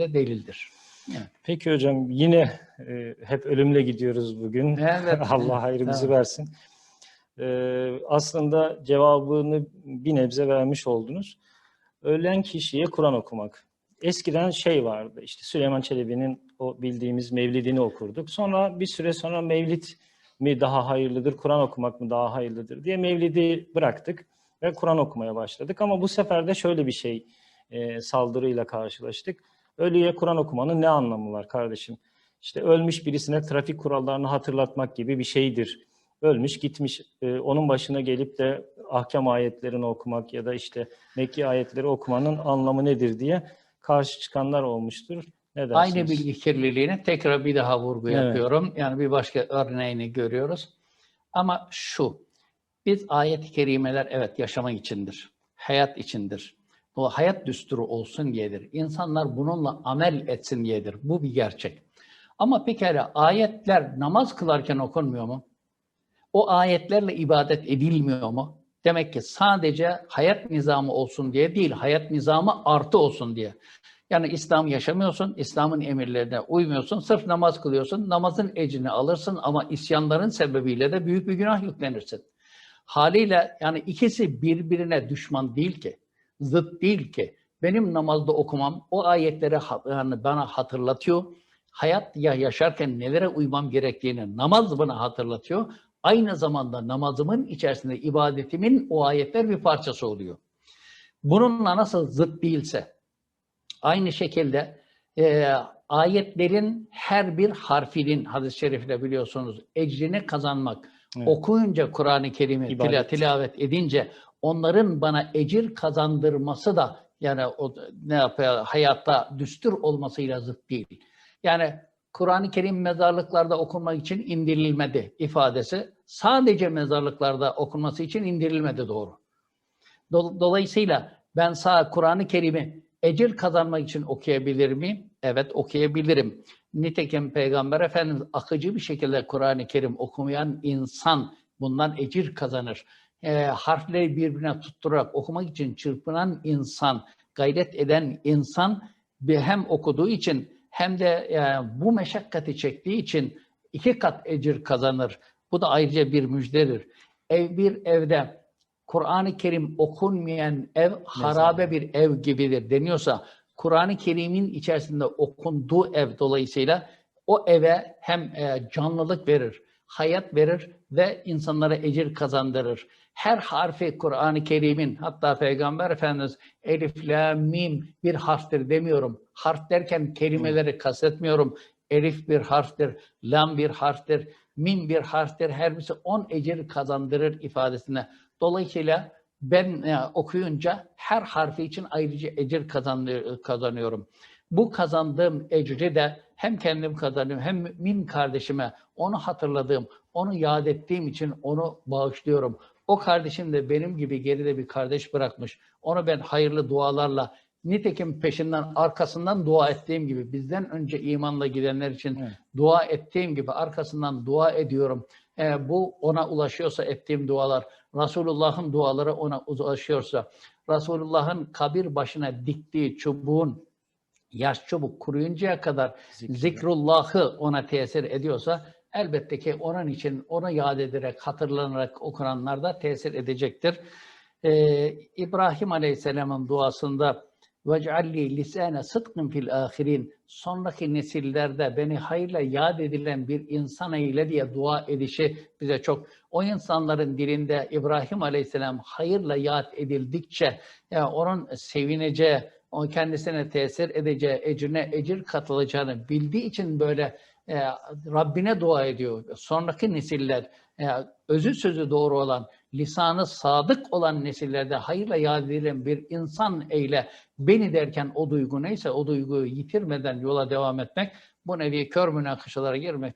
de delildir. Peki hocam yine e, hep ölümle gidiyoruz bugün. Evet. Allah hayrımızı Evet. versin. E, aslında cevabını bir nebze vermiş oldunuz. Ölen kişiye Kur'an okumak. Eskiden şey vardı işte Süleyman Çelebi'nin o bildiğimiz mevlidini okurduk. Sonra bir süre sonra mevlid mi daha hayırlıdır, Kur'an okumak mı daha hayırlıdır diye mevlidi bıraktık ve Kur'an okumaya başladık. Ama bu sefer de şöyle bir şey e, saldırıyla karşılaştık. Ölüye Kur'an okumanın ne anlamı var kardeşim? İşte ölmüş birisine trafik kurallarını hatırlatmak gibi bir şeydir. Ölmüş gitmiş e, onun başına gelip de ahkam ayetlerini okumak ya da işte Mekki ayetleri okumanın anlamı nedir diye karşı çıkanlar olmuştur. Ne dersiniz? Aynı bilgi kirliliğine tekrar bir daha vurgu Evet. yapıyorum. Yani bir başka örneğini görüyoruz. Ama şu, biz ayet-i kerimeler evet yaşamak içindir, hayat içindir. Bu hayat düsturu olsun diyedir. İnsanlar bununla amel etsin diyedir. Bu bir gerçek. Ama pekala ayetler namaz kılarken okunmuyor mu? O ayetlerle ibadet edilmiyor mu? Demek ki sadece hayat nizamı olsun diye değil, hayat nizamı artı olsun diye. Yani İslam yaşamıyorsun, İslam'ın emirlerine uymuyorsun, sırf namaz kılıyorsun, namazın ecrini alırsın ama isyanların sebebiyle de büyük bir günah yüklenirsin. Haliyle yani ikisi birbirine düşman değil ki, zıt değil ki. Benim namazda okumam o ayetleri yani bana hatırlatıyor. Hayat ya yaşarken nelere uymam gerektiğini namaz bana hatırlatıyor. Aynı zamanda namazımın içerisinde ibadetimin o ayetler bir parçası oluyor. Bununla nasıl zıt değilse, Aynı şekilde e, ayetlerin her bir harfinin hadis-i şerifle biliyorsunuz ecrini kazanmak. Evet. Okuyunca Kur'an-ı Kerim'i tila- tilavet edince onların bana ecir kazandırması da yani o ne yapıyor hayatta düstur olmasıyla zıt değil. Yani Kur'an-ı Kerim mezarlıklarda okunmak için indirilmedi ifadesi sadece mezarlıklarda okunması için indirilmedi doğru. Dol- Dolayısıyla ben sağ Kur'an-ı Kerim'i ecir kazanmak için okuyabilir miyim? Evet okuyabilirim. Nitekim Peygamber Efendimiz akıcı bir şekilde Kur'an-ı Kerim okumayan insan bundan ecir kazanır. Ee, harfleri birbirine tutturarak okumak için çırpınan insan, gayret eden insan bir hem okuduğu için hem de e, bu meşakkati çektiği için iki kat ecir kazanır. Bu da ayrıca bir müjdedir. Ev bir evde Kur'an-ı Kerim okunmayan ev harabe bir ev gibidir deniyorsa Kur'an-ı Kerim'in içerisinde okunduğu ev dolayısıyla o eve hem e, canlılık verir, hayat verir ve insanlara ecir kazandırır. Her harfi Kur'an-ı Kerim'in hatta Peygamber Efendimiz elif, la, mim bir harftir demiyorum. Harf derken kelimeleri kastetmiyorum. Elif bir harftir, lam bir harftir, mim bir harftir. Her birisi on ecir kazandırır ifadesine. Dolayısıyla ben e, okuyunca her harfi için ayrıca ecir kazandı- kazanıyorum. Bu kazandığım ecri de hem kendim kazanıyorum hem mümin kardeşime onu hatırladığım, onu yad ettiğim için onu bağışlıyorum. O kardeşim de benim gibi geride bir kardeş bırakmış. Onu ben hayırlı dualarla nitekim peşinden arkasından dua ettiğim gibi bizden önce imanla gidenler için Evet. dua ettiğim gibi arkasından dua ediyorum. Ee, bu ona ulaşıyorsa ettiğim dualar, Resulullah'ın duaları ona ulaşıyorsa, Resulullah'ın kabir başına diktiği çubuğun yaş çubuk kuruyuncaya kadar zikrullahı ona tesir ediyorsa elbette ki onun için onu yad ederek, hatırlanarak okunanlar da tesir edecektir. Ee, İbrahim Aleyhisselam'ın duasında وَجْعَلِّي لِسَانَ صِدْقٍ fil ahirin Sonraki nesillerde beni hayırla yad edilen bir insan eyle diye dua edişi bize çok. O insanların dilinde İbrahim Aleyhisselam hayırla yad edildikçe yani onun sevineceği, o kendisine tesir edeceği, ecrine ecir katılacağını bildiği için böyle e, Rabbine dua ediyor. Sonraki nesiller e, özü sözü doğru olan, lisanı sadık olan nesillerde hayırla yad edilen bir insan eyle. Beni derken o duygu neyse o duyguyu yitirmeden yola devam etmek bu nevi kör münakaşalara girmekten